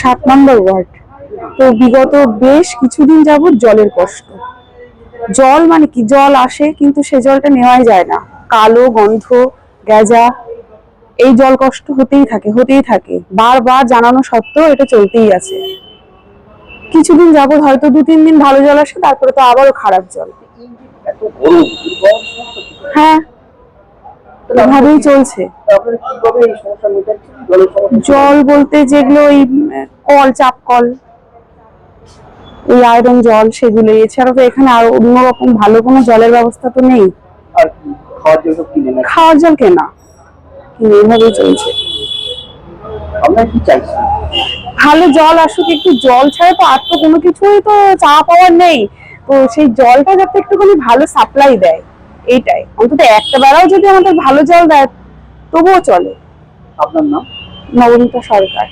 সাত নম্বর ওয়ার্ড। তো বিগত বেশ কিছুদিন যাবত জলের কষ্ট। জল মানে কি? জল আসে কিন্তু সে জলটা নেওয়াই যায় না। কালো গন্ধ গেজা এই জল কষ্ট হতেই থাকে হতেই থাকে। বারবার জানানো সত্ত্বেও এটা চলতেই আছে। কিছুদিন যাবত হয়তো দু, তিন দিন ভালো জল আসে, তারপরে তো আবারও খারাপ জল? হ্যাঁ। এভাবেই চলছে। এই সমস্যা জল বলতে যেগুলো ওই কল চাপ কল ওই আয়রন জল সেগুলো এছাড়া তো এখানে আর অন্যরকম ভালো কোনো জলের ব্যবস্থা তো নেই। খাওয়ার কিনে জল কেনা। কিন্তু এইভাবেই চলছে। ভালো জল আসুক একটু জল ছাড়া তো আর তো কোনো কিছুই তো চা পাওয়ার নেই। তো সেই জলটা যাতে একটুখানি ভালো সাপ্লাই দেয়। এইটাই। অন্তত একটা বেলাও যদি আমাদের ভালো জল দেয় তবুও চলে। আপনার নাম? নবনীতা সরকার।